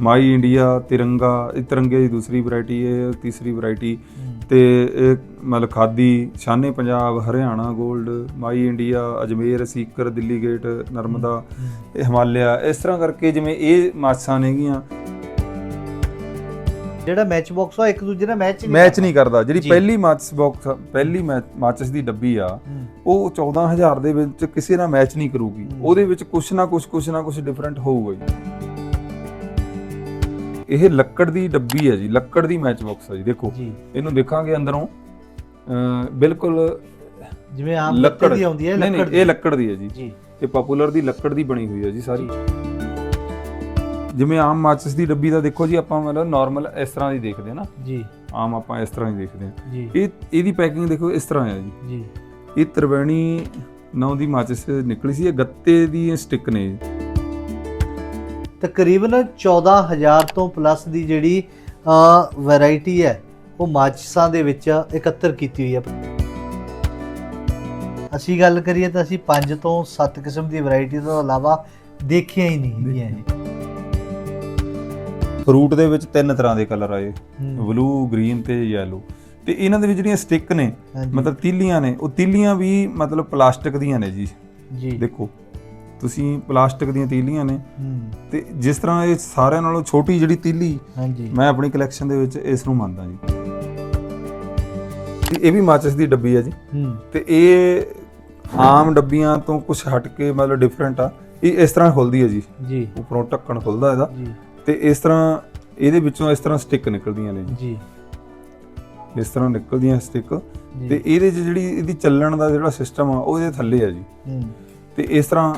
My India ਤਿਰੰਗਾ ਇਹ ਤਿਰੰਗੇ ਦੀ ਦੂਸਰੀ ਵੈਰਾਈਟੀ ਹੈ ਤੀਸਰੀ ਵੈਰਾਈਟੀ। ਤੇ ਇਹ ਮਤਲਬ ਖਾਦੀ ਸ਼ਾਨੇ ਪੰਜਾਬ ਹਰਿਆਣਾ 골ਡ my India Ajmer Sikar Delhi gate Narmada ਇਹ ਹਿਮਾਲਿਆ। ਇਸ ਤਰ੍ਹਾਂ ਕਰਕੇ ਜਿਵੇਂ ਇਹ ਮਾਛਾਂ ਨੇਗੀਆਂ। ਜਿਹੜਾ ਮੈਚ ਬਾਕਸ ਆ ਇੱਕ ਦੂਜੇ ਨਾਲ ਮੈਚ ਮੈਚ ਨਹੀਂ ਕਰਦਾ। ਜਿਹੜੀ। ਪਹਿਲੀ ਮਾਚਿਸ ਬਾਕਸ ਪਹਿਲੀ ਮਾਚਿਸ ਦੀ ਡੱਬੀ ਆ। ਉਹ 14000 ਦੇ ਵਿੱਚ ਕਿਸੇ ਨਾਲ ਮੈਚ ਨਹੀਂ ਕਰੂਗੀ। ਉਹਦੇ ਵਿੱਚ ਕੁਛ ਨਾ ਕੁਛ ਕੁਛ ਨਾ ਕੁਛ ਡਿਫਰੈਂਟ ਹੋਊਗਾ ਜੀ ਇਹ ਲੱਕੜ ਦੀ ਡੱਬੀ ਹੈ ਜੀ ਲੱਕੜ ਦੀ ਮੈਚ ਬਾਕਸ ਹੈ ਜੀ ਦੇਖੋ। ਜੀ। ਇਹਨੂੰ ਦੇਖਾਂਗੇ ਅੰਦਰੋਂ। ਅਹ ਬਿਲਕੁਲ ਜਿਵੇਂ ਆਮ ਲੱਕੜ। ਦੀ ਆਉਂਦੀ ਹੈ ਨਹੀਂ ਲੱਕੜ ਨਹੀਂ ਇਹ ਲੱਕੜ ਦੀ ਹੈ ਜੀ। ਜੀ। ਇਹ ਪਪੂਲਰ ਦੀ ਲੱਕੜ ਦੀ ਬਣੀ ਹੋਈ ਹੈ ਜੀ ਸਾਰੀ। ਜਿਵੇਂ ਆਮ ਮਾਚਿਸ ਦੀ ਡੱਬੀ ਦਾ ਦੇਖੋ ਜੀ ਆਪਾਂ ਮਤਲਬ ਨਾਰਮਲ ਇਸ ਤਰ੍ਹਾਂ ਦੀ ਦੇਖਦੇ ਹਾਂ ਨਾ। ਜੀ। ਆਮ ਆਪਾਂ ਇਸ ਤਰ੍ਹਾਂ ਹੀ ਦੇਖਦੇ ਹਾਂ। ਜੀ। ਇਹ ਇਹਦੀ ਪੈਕਿੰਗ ਦੇਖੋ ਇਸ ਤਰ੍ਹਾਂ ਹੈ ਜੀ। ਜੀ। ਇਹ ਤਰਵੈਣੀ ਨੌ ਦੀ ਮਾਚਿਸ ਨਿਕਲੀ ਸੀ ਇਹ ਗੱਤੇ ਦੀ ਸਟਿਕ ਨੇ ਤਕਰੀਬਨ 14000 ਤੋਂ ਪਲੱਸ ਦੀ ਜਿਹੜੀ ਵੈਰਾਈਟੀ ਹੈ ਉਹ ਮਾਚਿਸਾਂ ਦੇ ਵਿੱਚ ਇਕੱਤਰ ਕੀਤੀ ਹੋਈ ਹੈ। ਅਸੀਂ ਗੱਲ ਕਰੀਏ ਤਾਂ ਅਸੀਂ 5 ਤੋਂ 7 ਕਿਸਮ ਦੀ ਵੈਰਾਈਟੀ ਤੋਂ ਇਲਾਵਾ ਦੇਖੀਆਂ ਹੀ ਨਹੀਂ ਹੈਗੀਆਂ ਇਹ। ਫਰੂਟ ਦੇ ਵਿੱਚ ਤਿੰਨ ਤਰ੍ਹਾਂ ਦੇ ਕਲਰ ਆਏ। ਬਲੂ ਗ੍ਰੀਨ ਤੇ ਯੈਲੋ ਤੇ ਇਹਨਾਂ ਦੇ ਵਿੱਚ ਜਿਹੜੀਆਂ ਸਟਿਕ ਨੇ। ਮਤਲਬ ਤੀਲੀਆਂ ਨੇ ਉਹ ਤੀਲੀਆਂ ਵੀ ਮਤਲਬ ਪਲਾਸਟਿਕ ਦੀਆਂ ਨੇ ਜੀ। ਜੀ। ਦੇਖੋ। ਤੁਸੀਂ ਪਲਾਸਟਿਕ ਦੀਆਂ ਤੀਲੀਆਂ ਨੇ। ਤੇ ਜਿਸ ਤਰ੍ਹਾਂ ਇਹ ਸਾਰਿਆਂ ਨਾਲੋਂ ਛੋਟੀ ਜਿਹੜੀ ਤੀਲੀ ਹਾਂਜੀ। ਮੈਂ ਆਪਣੀ ਕਲੈਕਸ਼ਨ ਦੇ ਵਿੱਚ ਇਸ ਨੂੰ ਮੰਨਦਾ ਜੀ। ਇਹ ਵੀ ਮਾਚਿਸ ਦੀ ਡੱਬੀ ਹੈ ਜੀ। ਤੇ ਇਹ ਆਮ ਡੱਬੀਆਂ ਤੋਂ ਕੁਝ ਹਟ ਕੇ ਮਤਲਬ ਡਿਫਰੈਂਟ ਆ। ਇਹ ਇਸ ਤਰ੍ਹਾਂ ਖੁੱਲਦੀ ਹੈ ਜੀ। ਜੀ। ਉੱਪਰੋਂ ਢੱਕਣ ਖੁੱਲਦਾ ਇਹਦਾ। ਜੀ। ਤੇ ਇਸ ਤਰ੍ਹਾਂ ਇਹਦੇ ਵਿੱਚੋਂ ਇਸ ਤਰ੍ਹਾਂ ਸਟਿਕ ਨਿਕਲਦੀਆਂ ਨੇ ਜੀ। ਇਸ ਤਰ੍ਹਾਂ ਨਿਕਲਦੀਆਂ ਸਟਿਕ। ਤੇ ਇਹਦੇ 'ਚ ਜਿਹੜੀ ਇਹਦੀ ਚੱਲਣ ਦਾ ਜਿਹੜਾ ਸਿਸਟਮ ਆ ਉਹ ਇਹਦੇ ਥੱਲੇ ਆ ਜੀ। ਹੂੰ। ਤੇ ਇਸ ਤਰ੍ਹਾਂ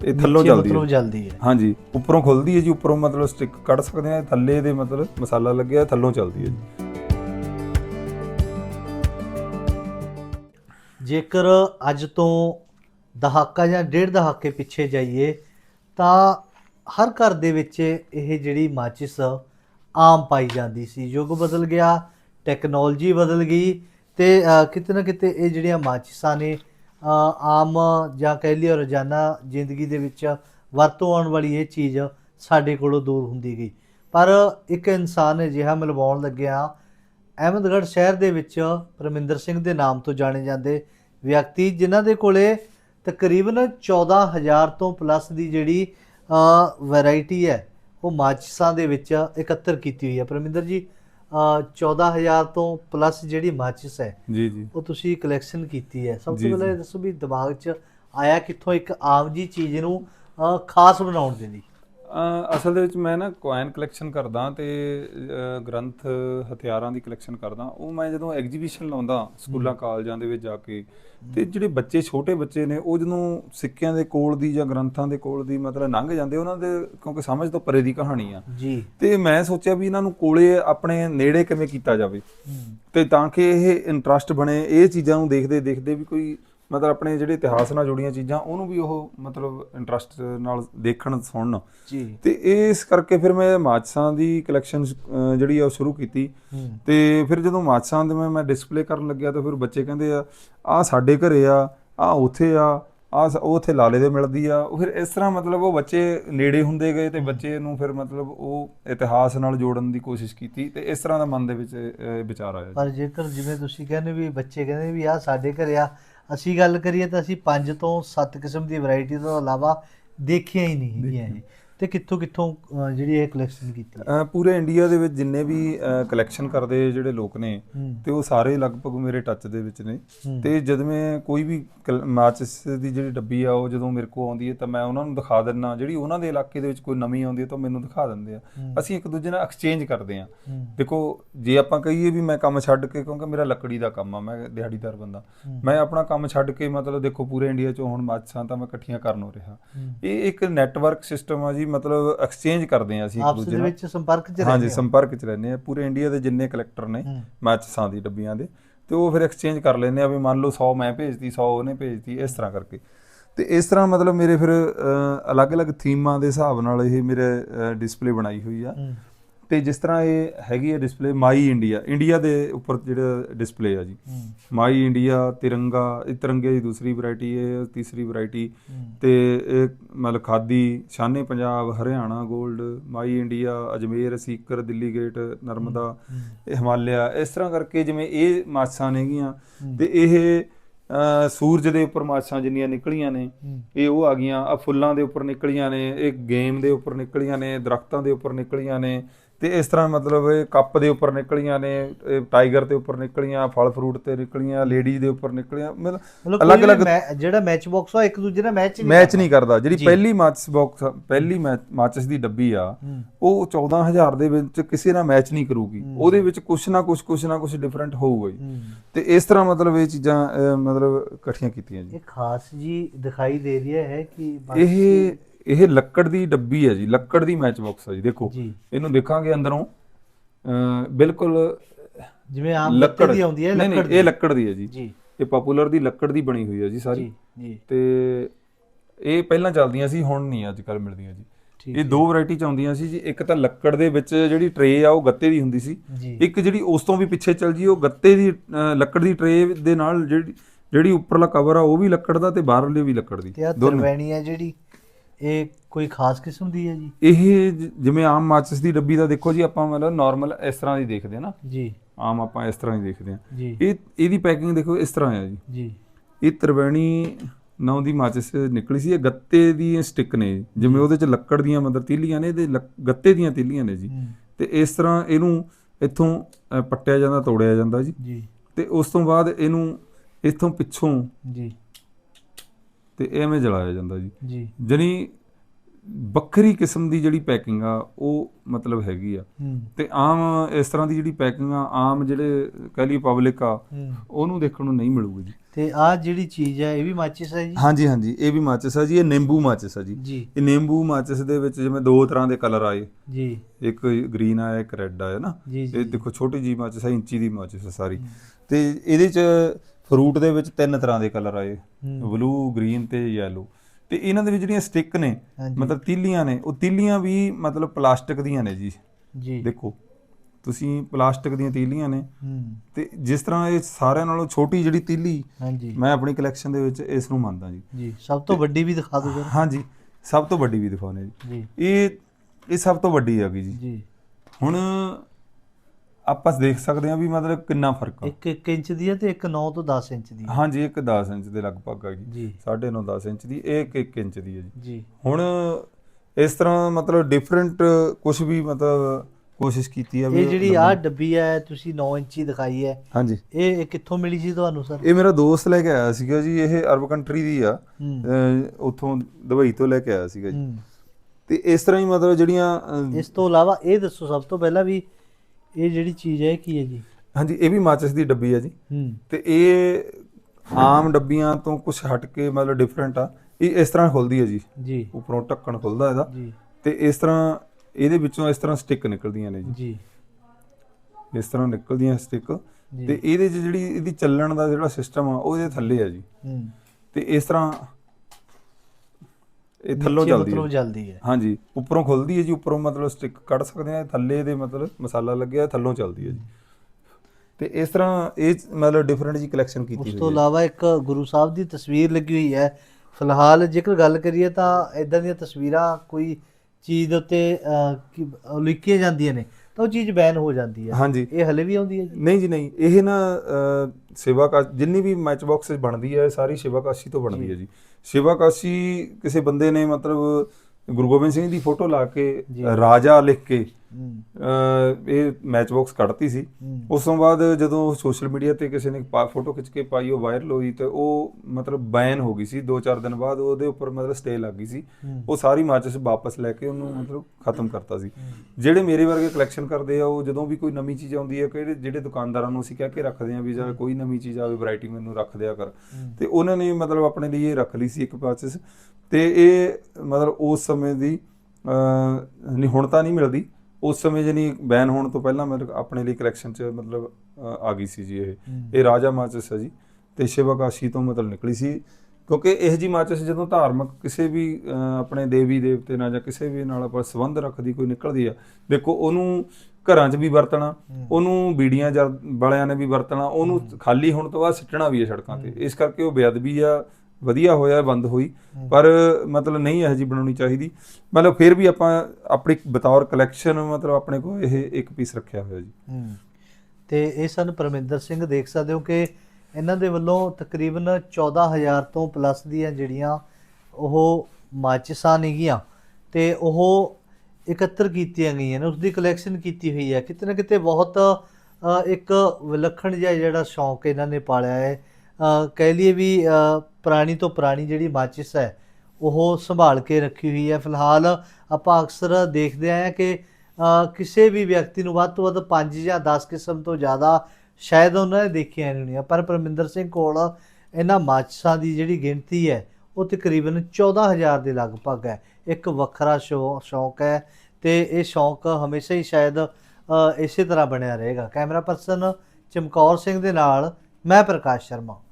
ਇਹ ਥੱਲੋਂ ਨੀਚੇ ਚੱਲਦੀ ਮਤਲਬ ਹੈ ਜਲਦੀ ਹੈ। ਹਾਂਜੀ ਉੱਪਰੋਂ ਖੁੱਲਦੀ ਹੈ ਜੀ ਉੱਪਰੋਂ ਮਤਲਬ ਸਟਿਕ ਕੱਢ ਸਕਦੇ ਆ ਥੱਲੇ ਦੇ ਮਤਲਬ ਮਸਾਲਾ ਲੱਗਿਆ ਥੱਲੋਂ ਚੱਲਦੀ ਹੈ ਜੀ। ਜੇਕਰ ਅੱਜ ਤੋਂ ਦਹਾਕਾ ਜਾਂ ਡੇਢ ਦਹਾਕੇ ਪਿੱਛੇ ਜਾਈਏ ਤਾਂ ਹਰ ਘਰ ਦੇ ਵਿੱਚ ਇਹ ਜਿਹੜੀ ਮਾਚਿਸ ਆਮ ਪਾਈ ਜਾਂਦੀ ਸੀ। ਯੁੱਗ ਬਦਲ ਗਿਆ ਟੈਕਨੋਲੋਜੀ ਬਦਲ ਗਈ ਤੇ ਅ, ਕਿਤੇ ਨਾ ਕਿਤੇ ਇਹ ਜਿਹੜੀਆਂ ਮਾਚਿਸਾਂ ਨੇ ਆਮ ਜਾਂ ਕਹਿ ਲਈਏ ਰੋਜ਼ਾਨਾ ਜ਼ਿੰਦਗੀ ਦੇ ਵਿੱਚ ਵਰਤੋਂ ਆਉਣ ਵਾਲੀ ਇਹ ਚੀਜ਼ ਸਾਡੇ ਕੋਲੋਂ ਦੂਰ ਹੁੰਦੀ ਗਈ। ਪਰ ਇੱਕ ਇਨਸਾਨ ਅਜਿਹਾ ਮਿਲਵਾਉਣ ਲੱਗਿਆ, ਅਹਿਮਦਗੜ੍ਹ ਸ਼ਹਿਰ ਦੇ ਵਿੱਚ ਪਰਮਿੰਦਰ ਸਿੰਘ ਦੇ ਨਾਮ ਤੋਂ ਜਾਣੇ ਜਾਂਦੇ ਵਿਅਕਤੀ, ਜਿਨ੍ਹਾਂ ਦੇ ਕੋਲੇ ਤਕਰੀਬਨ 14000 ਤੋਂ ਪਲੱਸ ਦੀ ਜਿਹੜੀ ਵੈਰਾਈਟੀ ਹੈ, ਉਹ ਮਾਚਿਸਾਂ ਦੇ ਵਿੱਚ ਇਕੱਤਰ ਕੀਤੀ ਹੋਈ ਹੈ। ਪਰਮਿੰਦਰ ਜੀ 14000 ਤੋਂ ਪਲੱਸ ਜਿਹੜੀ ਮਾਚਿਸ ਹੈ ਜੀ ਜੀ। ਉਹ ਤੁਸੀਂ ਕਲੈਕਸ਼ਨ ਕੀਤੀ ਹੈ। ਸਭ ਤੋਂ ਪਹਿਲਾਂ ਇਹ। ਦੱਸੋ ਵੀ ਦਿਮਾਗ 'ਚ ਆਇਆ ਕਿੱਥੋਂ ਇੱਕ ਆਮ ਜੀ ਚੀਜ਼ ਨੂੰ ਖਾਸ ਬਣਾਉਣ ਦੇ ਲਈ? ਅਸਲ ਦੇ ਵਿੱਚ ਮੈਂ ਨਾ ਕੋਇਨ ਕਲੈਕਸ਼ਨ ਕਰਦਾ ਤੇ ਗ੍ਰੰਥ ਹਥਿਆਰਾਂ ਦੀ ਕਲੈਕਸ਼ਨ ਕਰਦਾ। ਉਹ ਮੈਂ ਜਦੋਂ ਐਗਜੀਬਿਸ਼ਨ ਲਾਉਂਦਾ ਸਕੂਲਾਂ ਕਾਲਜਾਂ ਦੇ ਵਿੱਚ ਜਾ ਕੇ ਤੇ ਜਿਹੜੇ ਬੱਚੇ ਛੋਟੇ ਬੱਚੇ ਨੇ ਉਹ ਜਦੋਂ ਸਿੱਕਿਆਂ ਦੇ ਕੋਲ ਦੀ ਜਾਂ ਗ੍ਰੰਥਾਂ ਦੇ ਕੋਲ ਦੀ ਮਤਲਬ ਲੰਘ ਜਾਂਦੇ ਉਹਨਾਂ ਦੇ ਕਿਉਂਕਿ ਸਮਝ ਤੋਂ ਪਰੇ ਦੀ ਕਹਾਣੀ ਆ। ਜੀ। ਤੇ ਮੈਂ ਸੋਚਿਆ ਵੀ ਇਹਨਾਂ ਨੂੰ ਕੋਲੇ ਆਪਣੇ ਨੇੜੇ ਕਿਵੇਂ ਕੀਤਾ ਜਾਵੇ। ਤੇ ਤਾਂ ਕਿ ਇਹ ਇੰਟਰਸਟ ਬਣੇ ਇਹ ਚੀਜ਼ਾਂ ਨੂੰ ਦੇਖਦੇ ਦੇਖਦੇ ਵੀ ਕੋਈ ਮਤਲਬ ਆਪਣੇ ਜਿਹੜੇ ਇਤਿਹਾਸ ਨਾਲ ਜੁੜੀਆਂ ਚੀਜ਼ਾਂ ਉਹਨੂੰ ਵੀ ਉਹ ਮਤਲਬ ਇੰਟਰਸਟ ਨਾਲ ਦੇਖਣ ਸੁਣਨ। ਜੀ। ਤੇ ਇਸ ਕਰਕੇ ਫਿਰ ਮੈਂ ਮਾਚਸਾਂ ਦੀ ਕਲੈਕਸ਼ਨ ਜਿਹੜੀ ਆ ਉਹ ਸ਼ੁਰੂ ਕੀਤੀ। ਤੇ ਫਿਰ ਜਦੋਂ ਮਾਚਸਾਂ ਦੇ ਮੈਂ ਡਿਸਪਲੇ ਕਰਨ ਲੱਗਿਆ ਤਾਂ ਫਿਰ ਬੱਚੇ ਕਹਿੰਦੇ ਆ ਆ ਸਾਡੇ ਘਰੇ ਆ ਆ ਉੱਥੇ ਆ ਆ ਉਹ ਉੱਥੇ ਲਾਲੇ ਦੇ ਮਿਲਦੀ ਆ। ਉਹ ਫਿਰ ਇਸ ਤਰ੍ਹਾਂ ਮਤਲਬ ਉਹ ਬੱਚੇ ਨੇੜੇ ਹੁੰਦੇ ਗਏ ਤੇ ਬੱਚੇ ਨੂੰ ਫਿਰ ਮਤਲਬ ਉਹ ਇਤਿਹਾਸ ਨਾਲ ਜੋੜਨ ਦੀ ਕੋਸ਼ਿਸ਼ ਕੀਤੀ ਤੇ ਇਸ ਤਰ੍ਹਾਂ ਦਾ ਮਨ ਦੇ ਵਿੱਚ ਵਿਚਾਰ ਆਇਆ। ਪਰ ਜੇਕਰ ਜਿਵੇਂ ਤੁਸੀਂ ਕਹਿੰਦੇ ਵੀ ਬੱਚੇ ਕਹਿੰਦੇ ਵੀ ਆ ਸਾਡੇ ਘਰੇ ਆ ਅਸੀਂ ਗੱਲ ਕਰੀਏ ਤਾਂ ਅਸੀਂ 5 ਤੋਂ 7 ਕਿਸਮ ਦੀ ਵੈਰਾਈਟੀ ਤੋਂ ਇਲਾਵਾ ਦੇਖੀਆਂ ਹੀ ਨਹੀਂ ਹੈਗੀਆਂ ਇਹ। ਤੇ ਕਿੱਥੋਂ ਕਿੱਥੋਂ ਜਿਹੜੀ ਇਹ ਕਲੈਕਸ਼ਨ ਕੀਤੀ? ਹੈ ਪੂਰੇ ਇੰਡੀਆ ਦੇ ਵਿੱਚ ਜਿੰਨੇ ਵੀ ਕਲੈਕਸ਼ਨ ਕਰਦੇ ਜਿਹੜੇ ਲੋਕ ਨੇ ਤੇ ਉਹ ਸਾਰੇ ਲਗਭਗ ਮੇਰੇ ਟੱਚ ਦੇ ਵਿੱਚ ਨੇ। ਤੇ ਜਦ ਮੈਂ ਕੋਈ ਵੀ ਮਾਚਿਸ ਦੀ ਜਿਹੜੀ ਡੱਬੀ ਆ ਉਹ ਜਦੋਂ ਮੇਰੇ ਕੋਲ ਆਉਂਦੀ ਹੈ ਤਾਂ ਮੈਂ ਉਹਨਾਂ ਨੂੰ ਦਿਖਾ ਦਿੰਨਾ ਜਿਹੜੀ ਉਹਨਾਂ ਦੇ ਇਲਾਕੇ ਦੇ ਵਿੱਚ ਕੋਈ ਨਵੀਂ ਆਉਂਦੀ ਹੈ ਤਾਂ ਮੈਨੂੰ ਦਿਖਾ ਦਿੰਦੇ ਆ। ਅਸੀਂ ਇੱਕ ਦੂਜੇ ਨਾਲ ਐਕਸਚੇਂਜ ਕਰਦੇ ਆ ਦੇਖੋ ਜੇ ਆਪਾਂ ਕਹੀਏ ਵੀ ਮੈਂ ਕੰਮ ਛੱਡ ਕੇ ਕਿਉਂਕਿ ਮੇਰਾ ਲੱਕੜੀ ਦਾ ਕੰਮ ਆ ਮੈਂ ਦਿਹਾੜੀਦਾਰ ਬੰਦਾ। ਮੈਂ ਆਪਣਾ ਕੰਮ ਛੱਡ ਕੇ ਮਤਲਬ ਦੇਖੋ ਪੂਰੇ ਇੰਡੀਆ 'ਚੋਂ ਹੁਣ ਮਾਚਿਸਾਂ ਤਾਂ ਮੈਂ ਇਕੱਠੀਆਂ ਕਰਨ ਹੋ ਰਿਹਾ। ਇਹ ਇੱਕ ਨੈਟਵਰਕ ਸਿਸਟਮ ਆ ਜੀ ਮਤਲਬ ਐਕਸਚੇਂਜ ਕਰਦੇ ਆ ਅਸੀਂ ਇੱਕ ਆਪਸ ਦੂਜੇ ਦੇ ਨਾਲ। ਵਿੱਚ ਸੰਪਰਕ 'ਚ ਹਾਂਜੀ ਰਹਿੰਦੇ ਹੋ। ਸੰਪਰਕ 'ਚ ਰਹਿੰਦੇ ਆ ਪੂਰੇ ਇੰਡੀਆ ਦੇ ਜਿੰਨੇ ਕਲੈਕਟਰ ਨੇ ਹੂੰ। ਮਾਚਿਸਾਂ ਦੀ ਡੱਬੀਆਂ ਦੇ ਤੇ ਉਹ ਫਿਰ ਐਕਸਚੇਂਜ ਕਰ ਲੈਂਦੇ ਆ ਵੀ ਮੰਨ ਲਓ 100 ਮੈਂ ਭੇਜਤੀ 100 ਉਹਨੇ ਭੇਜਤੀ ਇਸ ਤਰ੍ਹਾਂ ਕਰਕੇ। ਤੇ ਇਸ ਤਰ੍ਹਾਂ ਮਤਲਬ ਮੇਰੇ ਫਿਰ ਅਹ, ਅਲੱਗ-ਅਲੱਗ ਥੀਮਾਂ ਦੇ ਹਿਸਾਬ ਨਾਲ ਇਹ ਮੇਰੇ ਡਿਸਪਲੇ ਬਣਾਈ ਹੋਈ ਆ। ਹੂੰ। ਤੇ ਜਿਸ ਤਰ੍ਹਾਂ ਇਹ ਹੈਗੀ ਹੈ ਡਿਸਪਲੇ ਮਾਈ ਇੰਡੀਆ ਇੰਡੀਆ ਦੇ ਉੱਪਰ ਜਿਹੜਾ ਡਿਸਪਲੇ ਆ ਜੀ। ਮਾਈ ਇੰਡੀਆ ਤਿਰੰਗਾ ਇਹ ਤਿਰੰਗੇ ਦੀ ਦੂਸਰੀ ਵੈਰਾਈਟੀ ਹੈ ਤੀਸਰੀ ਵੈਰਾਈਟੀ ਤੇ ਇਹ ਮਤਲਬ ਖਾਦੀ ਸ਼ਾਨੇ ਪੰਜਾਬ ਹਰਿਆਣਾ 골ਡ my India Ajmer Sikar Delhi gate Narmada ਇਹ ਹਿਮਾਲਿਆ ਇਸ ਤਰ੍ਹਾਂ ਕਰਕੇ ਜਿਵੇਂ ਇਹ ਮਾਛਾਂ ਨੇਗੀਆਂ। ਤੇ ਇਹ ਸੂਰਜ ਦੇ ਉੱਪਰ ਮਾਛਾਂ ਜਿੰਨੀਆਂ ਨਿਕਲੀਆਂ ਨੇ ਇਹ ਉਹ ਆ ਗਈਆਂ ਆ ਫੁੱਲਾਂ ਦੇ ਉੱਪਰ ਨਿਕਲੀਆਂ ਨੇ ਇਹ ਗੇਮ ਦੇ ਉੱਪਰ ਨਿਕਲੀਆਂ ਨੇ ਦਰਖਤਾਂ ਦੇ ਉੱਪਰ ਨਿਕਲੀਆਂ ਨੇ ਤੇ ਇਸ ਤਰ੍ਹਾਂ ਮਤਲਬ ਇਹ ਕੱਪ ਦੇ ਉੱਪਰ ਨਿਕਲੀਆਂ ਨੇ ਇਹ ਟਾਈਗਰ ਦੇ ਉੱਪਰ ਨਿਕਲੀਆਂ ਫਲ ਫਰੂਟ ਤੇ ਨਿਕਲੀਆਂ ਲੇਡੀਜ਼ ਦੇ ਉੱਪਰ ਨਿਕਲੀਆਂ ਮਤਲਬ ਮਤਲਬ ਅਲੱਗ ਅਲੱਗ ਅਲੱਗ ਜਿਹੜਾ ਮੈਚ ਬਾਕਸ ਆ ਇੱਕ ਦੂਜੇ ਨਾਲ ਮੈਚ ਮੈਚ ਨਹੀਂ ਕਰਦਾ। ਜਿਹੜੀ ਜੀ। ਪਹਿਲੀ ਮਾਚਿਸ ਬਾਕਸ ਪਹਿਲੀ ਮਾਚਿਸ ਦੀ ਡੱਬੀ ਆ ਉਹ 14000 ਦੇ ਵਿੱਚ ਕਿਸੇ ਨਾਲ ਮੈਚ ਨਹੀਂ ਕਰੂਗੀ। ਉਹਦੇ ਵਿੱਚ ਕੁਛ ਨਾ ਕੁਛ ਕੁਛ ਨਾ ਕੁਛ ਡਿਫਰੈਂਟ ਹੋਊਗਾ ਹੂੰ। ਤੇ ਇਸ ਤਰ੍ਹਾਂ ਮਤਲਬ ਇਹ ਚੀਜ਼ਾਂ ਮਤਲਬ ਇਕੱਠੀਆਂ ਕੀਤੀਆਂ ਜੀ। ਇਹ ਖਾਸ ਜੀ ਦਿਖਾਈ ਦੇ ਰਹੀ ਹੈ ਕਿ ਇਹ ਇਹ ਲੱਕੜ ਦੀ ਡੱਬੀ ਹੈ ਜੀ ਲੱਕੜ ਦੀ ਮੈਚ ਬਾਕਸ ਹੈ ਜੀ ਦੇਖੋ। ਜੀ। ਇਹਨੂੰ ਦੇਖਾਂਗੇ ਅੰਦਰੋਂ। ਅਹ, ਬਿਲਕੁਲ ਜਿਵੇਂ ਆਮ ਲੱਕੜ ਦੀ ਆਉਂਦੀ ਹੈ ਨਹੀਂ ਨਹੀਂ ਇਹ ਲੱਕੜ ਦੀ ਹੈ ਜੀ। ਜੀ। ਇਹ ਪਪੂਲਰ ਦੀ ਲੱਕੜ ਦੀ ਬਣੀ ਹੋਈ ਹੈ ਜੀ ਸਾਰੀ। ਜੀ ਜੀ। ਤੇ ਇਹ ਪਹਿਲਾਂ ਚੱਲਦੀਆਂ ਸੀ ਹੁਣ ਨਹੀਂ ਅੱਜ ਕੱਲ ਮਿਲਦੀਆਂ ਜੀ। ਠੀਕ ਇਹ ਦੋ ਵੈਰਾਈਟੀ ਚ ਆਉਂਦੀਆਂ ਸੀ ਜੀ। ਇੱਕ ਤਾਂ ਲੱਕੜ ਦੇ ਵਿੱਚ ਜਿਹੜੀ ਟਰੇ ਆ ਉਹ ਗੱਤੇ ਦੀ ਹੁੰਦੀ ਸੀ। ਜੀ। ਇੱਕ ਜਿਹੜੀ ਉਸ ਤੋਂ ਵੀ ਪਿੱਛੇ ਚੱਲ ਜੀ ਉਹ ਗੱਤੇ ਦੀ ਅਹ, ਲੱਕੜ ਦੀ ਟਰੇ ਦੇ ਨਾਲ ਜਿਹੜੀ ਜਿਹੜੀ ਉੱਪਰਲਾ ਕਵਰ ਆ ਉਹ ਵੀ ਲੱਕੜ ਦਾ ਤੇ ਬਾਹਰਲੇ ਵੀ ਲੱਕੜ ਦੀ। ਤੇ ਆ ਦੋਨੇ। ਤਰਵੈਣੀ ਹੈ ਜਿਹੜੀ। ਇਹ ਕੋਈ ਖਾਸ ਕਿਸਮ ਦੀ ਹੈ ਜੀ? ਇਹ ਜ- ਜਿਵੇਂ ਆਮ ਮਾਚਿਸ ਦੀ ਡੱਬੀ ਦਾ ਦੇਖੋ ਜੀ ਆਪਾਂ ਮਤਲਬ ਨਾਰਮਲ ਇਸ ਤਰ੍ਹਾਂ ਦੀ ਦੇਖਦੇ ਆ ਨਾ। ਜੀ। ਆਮ ਆਪਾਂ ਇਸ ਤਰ੍ਹਾਂ ਹੀ ਦੇਖਦੇ ਆ ਜੀ। ਇਹ ਇਹਦੀ ਪੈਕਿੰਗ ਦੇਖੋ ਇਸ ਤਰ੍ਹਾਂ ਆ ਜੀ। ਜੀ। ਇਹ ਤਰਵੈਣੀ ਨਾਂ ਦੀ ਮਾਚਿਸ ਨਿਕਲੀ ਸੀ ਇਹ ਗੱਤੇ ਦੀਆਂ ਸਟਿਕ ਨੇ। ਜਿਵੇਂ ਉਹਦੇ ਚ ਲੱਕੜ ਦੀਆਂ ਮਤਲਬ ਤੀਲੀਆਂ ਨੇ ਇਹਦੇ ਲੱਕ- ਗੱਤੇ ਦੀਆਂ ਤੀਲੀਆਂ ਨੇ ਜੀ। ਹੂੰ, ਤੇ ਇਸ ਤਰ੍ਹਾਂ ਇਹਨੂੰ ਇੱਥੋਂ ਪੱਟਿਆ ਜਾਂਦਾ ਤੋੜਿਆ ਜਾਂਦਾ ਜੀ। ਜੀ। ਤੇ ਉਸ ਤੋਂ ਬਾਅਦ ਇਹਨੂੰ ਇੱਥੋਂ ਪਿੱਛੋਂ ਜੀ। ਤੇ ਐਵੇਂ ਜਲਾਇਆ ਜਾਂਦਾ ਜੀ। ਜੀ। ਜਣੀ ਵੱਖਰੀ ਕਿਸਮ ਦੀ ਜਿਹੜੀ ਪੈਕਿੰਗ ਆ ਉਹ ਮਤਲਬ ਹੈਗੀ ਆ। ਹੂੰ। ਤੇ ਆਮ ਇਸ ਤਰ੍ਹਾਂ ਦੀ ਜਿਹੜੀ ਪੈਕਿੰਗ ਆ ਆਮ ਜਿਹੜੇ ਕਹਿ ਲਈ ਪਬਲਿਕ ਆ ਹੂੰ। ਉਹਨੂੰ ਦੇਖਣ ਨੂੰ ਨਹੀਂ ਮਿਲੂਗੀ ਜੀ। ਤੇ ਆ ਜਿਹੜੀ ਚੀਜ਼ ਹੈ ਇਹ ਵੀ ਮਾਚਿਸ ਹੈ ਜੀ? ਹਾਂਜੀ ਹਾਂਜੀ ਇਹ ਵੀ ਮਾਚਿਸ ਆ ਜੀ ਇਹ ਨਿੰਬੂ ਮਾਚਿਸ ਆ ਜੀ। ਇਹ ਨਿੰਬੂ ਮਾਚਿਸ ਦੇ ਵਿੱਚ ਜਿਵੇਂ ਦੋ ਤਰ੍ਹਾਂ ਦੇ ਕਲਰ ਆਏ। ਜੀ। ਇੱਕ ਗ੍ਰੀਨ ਆਇਆ ਇੱਕ ਰੈੱਡ ਆਇਆ ਨਾ। ਇਹ ਦੇਖੋ ਛੋਟੀ ਜੀ ਮਾਚਿਸ ਆ ਇੰਚੀ ਦੀ ਮਾਚਿਸ ਆ ਸਾਰੀ। ਤੇ ਇਹਦੇ ਚ ਫਰੂਟ ਦੇ ਵਿੱਚ ਤਿੰਨ ਤਰ੍ਹਾਂ ਦੇ ਕਲਰ ਆਏ। ਬਲੂ ਗ੍ਰੀਨ ਤੇ ਯੈਲੋ ਤੇ ਇਹਨਾਂ ਦੇ ਵਿੱਚ ਜਿਹੜੀਆਂ ਸਟਿਕ ਨੇ ਮਤਲਬ ਤੀਲੀਆਂ ਨੇ ਉਹ ਤੀਲੀਆਂ ਵੀ ਮਤਲਬ ਪਲਾਸਟਿਕ ਦੀਆਂ ਨੇ ਜੀ। ਜੀ। ਦੇਖੋ ਤੁਸੀਂ ਪਲਾਸਟਿਕ ਦੀਆਂ ਤੀਲੀਆਂ ਨੇ। ਤੇ ਜਿਸ ਤਰ੍ਹਾਂ ਇਹ ਸਾਰਿਆਂ ਨਾਲੋਂ ਛੋਟੀ ਜਿਹੜੀ ਤੀਲੀ ਹਾਂਜੀ। ਮੈਂ ਆਪਣੀ ਕਲੈਕਸ਼ਨ ਦੇ ਵਿੱਚ ਇਸ ਨੂੰ ਮੰਨਦਾ ਜੀ। ਜੀ ਸਭ ਤੋਂ ਵੱਡੀ ਵੀ ਦਿਖਾ ਦਿਓ ਜਰਾ। ਹਾਂਜੀ ਸਭ ਤੋਂ ਵੱਡੀ ਵੀ ਦਿਖਾਉਣੇ ਜੀ। ਜੀ। ਇਹ ਇਹ ਸਭ ਤੋਂ ਵੱਡੀ ਹੈਗੀ ਜੀ। ਜੀ। ਹੁਣ ਆਪਾਂ ਦੇਖ ਸਕਦੇ ਹਾਂ ਵੀ ਮਤਲਬ ਕਿੰਨਾ ਫ਼ਰਕ ਆ। ਇੱਕ 1 ਇੰਚ ਦੀ ਹੈ ਤੇ ਇੱਕ 9 ਤੋਂ 10 ਇੰਚ ਦੀ ਹੈ ਹਾਂਜੀ ਇੱਕ 10 ਇੰਚ ਦੇ ਲਗਭਗ ਹੈਗੀ ਜੀ। 9.5 10 ਇੰਚ ਦੀ ਇਹ ਇੱਕ 1 ਇੰਚ ਦੀ ਹੈ ਜੀ। ਜੀ। ਹੁਣ ਇਸ ਤਰ੍ਹਾਂ ਮਤਲਬ ਡਿਫਰੈਂਟ ਕੁਝ ਵੀ ਮਤਲਬ ਕੋਸ਼ਿਸ਼ ਕੀਤੀ ਆ ਵੀ ਇਹ ਜਿਹੜੀ ਆ ਡੱਬੀ ਹੈ ਤੁਸੀਂ 9 ਇੰਚੀ ਦਿਖਾਈ ਹੈ। ਹਾਂਜੀ। ਇਹ ਕਿੱਥੋਂ ਮਿਲੀ ਸੀ ਤੁਹਾਨੂੰ ਸਰ? ਇਹ ਮੇਰਾ ਦੋਸਤ ਲੈ ਕੇ ਆਇਆ ਸੀਗਾ ਜੀ ਇਹ ਅਰਬ ਕੰਟਰੀ ਦੀ ਆ। ਉੱਥੋਂ ਦੁਬਈ ਤੋਂ ਲੈ ਕੇ ਆਇਆ ਸੀਗਾ ਜੀ। ਤੇ ਇਸ ਤਰ੍ਹਾਂ ਹੀ ਮਤਲਬ ਜਿਹੜੀਆਂ ਇਸ ਤੋਂ ਇਲਾਵਾ ਇਹ ਦੱਸੋ ਸਭ ਤੋਂ ਪਹਿਲਾਂ ਵੀ ਇਹ ਜਿਹੜੀ ਚੀਜ਼ ਹੈ ਕੀ ਹੈ ਜੀ? ਹਾਂਜੀ ਇਹ ਵੀ ਮਾਚਿਸ ਦੀ ਡੱਬੀ ਆ ਜੀ। ਹੂੰ। ਤੇ ਇਹ ਆਮ ਡੱਬੀਆਂ ਤੋਂ ਕੁਝ ਹਟ ਕੇ ਮਤਲਬ ਡਿਫਰੈਂਟ ਆ। ਇਹ ਇਸ ਤਰ੍ਹਾਂ ਖੁੱਲਦੀ ਹੈ ਜੀ। ਜੀ। ਉੱਪਰੋਂ ਢੱਕਣ ਖੁੱਲਦਾ ਇਹਦਾ। ਜੀ। ਤੇ ਇਸ ਤਰ੍ਹਾਂ ਇਹਦੇ ਵਿੱਚੋਂ ਇਸ ਤਰ੍ਹਾਂ ਸਟਿਕ ਨਿਕਲਦੀਆਂ ਨੇ ਜੀ। ਜੀ। ਇਸ ਤਰ੍ਹਾਂ ਨਿਕਲਦੀਆਂ ਸਟਿਕ ਤੇ ਇਹਦੇ 'ਚ ਜਿਹੜੀ ਇਹਦੀ ਚੱਲਣ ਦਾ ਜਿਹੜਾ ਸਿਸਟਮ ਆ ਉਹ ਇਹਦੇ ਥੱਲੇ ਆ ਜੀ। ਹੂੰ। ਤੇ ਇਸ ਤਰ੍ਹਾਂ ਇਹ ਥੱਲੋਂ ਚੱਲਦੀ ਮਤਲਬ ਹੈ ਜਲਦੀ ਹੈ। ਹਾਂਜੀ ਉੱਪਰੋਂ ਖੁੱਲਦੀ ਹੈ ਜੀ ਉੱਪਰੋਂ ਮਤਲਬ ਸਟਿਕ ਕੱਢ ਸਕਦੇ ਆ ਥੱਲੇ ਦੇ ਮਤਲਬ ਮਸਾਲਾ ਲੱਗਿਆ ਥੱਲੋਂ ਚੱਲਦੀ ਹੈ ਜੀ। ਤੇ ਇਸ ਤਰ੍ਹਾਂ ਇਹ ਮਤਲਬ ਡਿਫਰੈਂਟ ਜੀ ਕਲੈਕਸ਼ਨ ਕੀਤੀ ਉਸ ਹੋਈ ਤੋਂ ਹੈ। ਇਲਾਵਾ ਇੱਕ ਗੁਰੂ ਸਾਹਿਬ ਦੀ ਤਸਵੀਰ ਲੱਗੀ ਹੋਈ ਹੈ। ਫਿਲਹਾਲ ਜੇਕਰ ਗੱਲ ਕਰੀਏ ਤਾਂ ਇਦਾਂ ਦੀਆਂ ਤਸਵੀਰਾਂ ਕੋਈ ਚੀਜ਼ ਦੇ ਉੱਤੇ ਅਹ, ਕੀ ਜਾਂਦੀਆਂ ਨੇ ਤਾਂ ਉਹ ਚੀਜ਼ ਬੈਨ ਹੋ ਜਾਂਦੀ ਹੈ। ਹਾਂਜੀ। ਇਹ ਹਲੇ ਵੀ ਆਉਂਦੀ ਹੈ ਜੀ? ਨਹੀਂ ਜੀ ਨਹੀਂ। ਇਹ ਨਾ ਅਹ, ਸੇਵਾ ਕਾ ਜਿੰਨੀ ਵੀ ਮੈਚ ਬਾਕਸ ਬਣਦੀ ਹੈ ਸਾਰੀ ਸੇਵਾ ਕਾਸ਼ੀ ਤੋਂ ਬਣਦੀ ਹੈ ਜੀ। ਸੇਵਾ ਕਾਸ਼ੀ ਕਿਸੇ ਬੰਦੇ ਨੇ ਮਤਲਬ ਗੁਰੂ ਗੋਬਿੰਦ ਸਿੰਘ ਦੀ ਫੋਟੋ ਲਾ ਕੇ। ਰਾਜਾ ਲਿਖ ਕੇ ਇਹ ਮੈਚ ਬਾਕਸ ਕੱਢਤੀ ਸੀ। ਉਸ ਤੋਂ ਬਾਅਦ ਜਦੋਂ ਸੋਸ਼ਲ ਮੀਡੀਆ ਤੇ ਕਿਸੇ ਨੇ ਫੋਟੋ ਖਿੱਚ ਕੇ ਪਾਈ ਉਹ ਵਾਇਰਲ ਹੋਈ ਤੇ ਉਹ ਮਤਲਬ ਬੈਨ ਹੋ ਗਈ ਸੀ। 2-4 ਦਿਨ ਬਾਅਦ ਉਹਦੇ ਉੱਪਰ ਮਤਲਬ ਸਟੇ ਲੱਗ ਗਈ ਸੀ। ਉਹ ਸਾਰੀ ਮਾਚਿਸ ਵਾਪਸ ਲੈ ਕੇ ਉਹਨੂੰ ਮਤਲਬ ਖਤਮ ਕਰਤਾ ਸੀ। ਜਿਹੜੇ ਮੇਰੇ ਵਰਗੇ ਕਲੈਕਸ਼ਨ ਕਰਦੇ ਆ ਉਹ ਜਦੋਂ ਵੀ ਕੋਈ ਨਵੀਂ ਚੀਜ਼ ਆਉਂਦੀ ਹੈ ਕਿਹੜੇ ਜਿਹੜੇ ਦੁਕਾਨਦਾਰਾਂ ਨੂੰ ਅਸੀਂ ਕਹਿ ਕੇ ਰੱਖਦੇ ਆ ਵੀ ਜਾਂ ਕੋਈ ਨਵੀਂ ਚੀਜ਼ ਆਵੇ ਵੈਰਾਈਟੀ ਮੈਨੂੰ ਰੱਖ ਦਿਆ ਕਰ। ਤੇ ਉਹਨਾਂ ਨੇ ਮਤਲਬ ਆਪਣੇ ਲਈ ਇਹ ਰੱਖ ਲਈ ਸੀ ਇੱਕ ਮਾਚਿਸ ਤੇ ਇਹ ਮਤਲਬ ਉਸ ਸਮੇਂ ਦੀ ਨਹੀਂ ਹੁਣ ਤਾਂ ਨਹੀਂ ਮਿਲਦੀ। ਉਸ ਸਮੇਂ ਜਨੀ ਬੈਨ ਹੋਣ ਤੋਂ ਪਹਿਲਾਂ ਮੇਰੇ ਆਪਣੇ ਲਈ ਕਲੈਕਸ਼ਨ 'ਚ ਮਤਲਬ ਆ ਗਈ ਸੀ ਜੀ ਇਹ। ਇਹ ਰਾਜਾ ਮਾਚਿਸ ਹੈ ਜੀ ਤੇ ਸ਼ਿਵਕਾਸ਼ੀ ਤੋਂ ਮਤਲਬ ਨਿਕਲੀ ਸੀ। ਕਿਉਂਕਿ ਇਹ ਜੀ ਮਾਚਿਸ ਜਦੋਂ ਧਾਰਮਿਕ ਕਿਸੇ ਵੀ ਆਪਣੇ ਦੇਵੀ ਦੇਵਤੇ ਨਾਲ ਜਾਂ ਕਿਸੇ ਵੀ ਨਾਲ ਆਪਾਂ ਸੰਬੰਧ ਰੱਖਦੀ ਕੋਈ ਨਿਕਲਦੀ ਆ ਦੇਖੋ ਉਹਨੂੰ ਘਰਾਂ 'ਚ ਵੀ ਵਰਤਣਾ ਉਹਨੂੰ ਬੀੜੀਆਂ ਵਾਲਿਆਂ ਨੇ ਵੀ ਵਰਤਣਾ ਉਹਨੂੰ ਖਾਲੀ ਹੋਣ ਤੋਂ ਬਾਅਦ ਸਿੱਟਣਾ ਵੀ ਹੈ ਸੜਕਾਂ ਤੇ। ਇਸ ਕਰਕੇ ਉਹ ਬੇਅਦਬੀ ਆ ਵਧੀਆ ਹੋਇਆ, ਬੰਦ ਹੋਈ। ਪਰ ਮਤਲਬ ਨਹੀਂ ਇਹੋ ਜੀ ਬਣਾਉਣੀ ਚਾਹੀਦੀ। ਮਤਲਬ ਫਿਰ ਵੀ ਆਪਾਂ ਆਪਣੀ ਬਤੌਰ ਕਲੈਕਸ਼ਨ ਮਤਲਬ ਆਪਣੇ ਕੋਲ ਇਹ ਇੱਕ ਪੀਸ ਰੱਖਿਆ ਹੋਇਆ ਜੀ। ਹੂੰ। ਤੇ ਇਹ ਸਨ ਪਰਮਿੰਦਰ ਸਿੰਘ, ਦੇਖ ਸਕਦੇ ਹੋ ਕਿ ਇਹਨਾਂ ਦੇ ਵੱਲੋਂ ਤਕਰੀਬਨ 14000 ਤੋਂ ਪਲੱਸ ਦੀਆਂ ਜਿਹੜੀਆਂ ਉਹ ਮਾਚਿਸਾਂ ਨੇਗੀਆਂ ਤੇ ਉਹ ਇਕੱਤਰ ਕੀਤੀਆਂ ਗਈਆਂ ਨੇ ਉਸ ਦੀ ਕਲੈਕਸ਼ਨ ਕੀਤੀ ਹੋਈ ਹੈ। ਕਿਤੇ ਨਾ ਕਿਤੇ ਬਹੁਤ ਇੱਕ ਵਿਲੱਖਣ ਜਿਹਾ ਜਿਹੜਾ ਸ਼ੌਂਕ ਇਹਨਾਂ ਨੇ ਪਾਲਿਆ ਹੈ। ਕਹਿ ਲਈਏ ਵੀ ਪੁਰਾਣੀ ਤੋਂ ਪੁਰਾਣੀ ਜਿਹੜੀ ਮਾਚਿਸ ਹੈ, ਉਹ ਸੰਭਾਲ ਕੇ ਰੱਖੀ ਹੋਈ ਹੈ। ਫਿਲਹਾਲ ਆਪਾਂ ਅਕਸਰ ਦੇਖਦੇ ਆਏ ਹਾਂ ਕਿ ਕਿਸੇ ਵੀ ਵਿਅਕਤੀ ਨੂੰ ਵੱਧ ਤੋਂ ਵੱਧ 5 ਜਾਂ 10 ਕਿਸਮ ਤੋਂ ਜ਼ਿਆਦਾ ਸ਼ਾਇਦ ਉਹਨਾਂ ਨੇ ਦੇਖੀਆਂ ਨਹੀਂ ਹੋਣੀਆਂ। ਪਰ ਪਰਮਿੰਦਰ ਸਿੰਘ ਕੋਲ ਇਹਨਾਂ ਮਾਚਿਸਾਂ ਦੀ ਜਿਹੜੀ ਗਿਣਤੀ ਹੈ, ਉਹ ਤਕਰੀਬਨ 14000 ਦੇ ਲਗਭਗ ਹੈ। ਇੱਕ ਵੱਖਰਾ ਸ਼ੌ- ਸ਼ੌਂਕ ਹੈ ਤੇ ਇਹ ਸ਼ੌਂਕ ਹਮੇਸ਼ਾ ਹੀ ਸ਼ਾਇਦ ਇਸੇ ਤਰ੍ਹਾਂ ਬਣਿਆ ਰਹੇਗਾ। ਕੈਮਰਾ ਪਰਸਨ ਚਮਕੌਰ ਸਿੰਘ ਦੇ ਨਾਲ, ਮੈਂ ਪ੍ਰਕਾਸ਼ ਸ਼ਰਮਾ।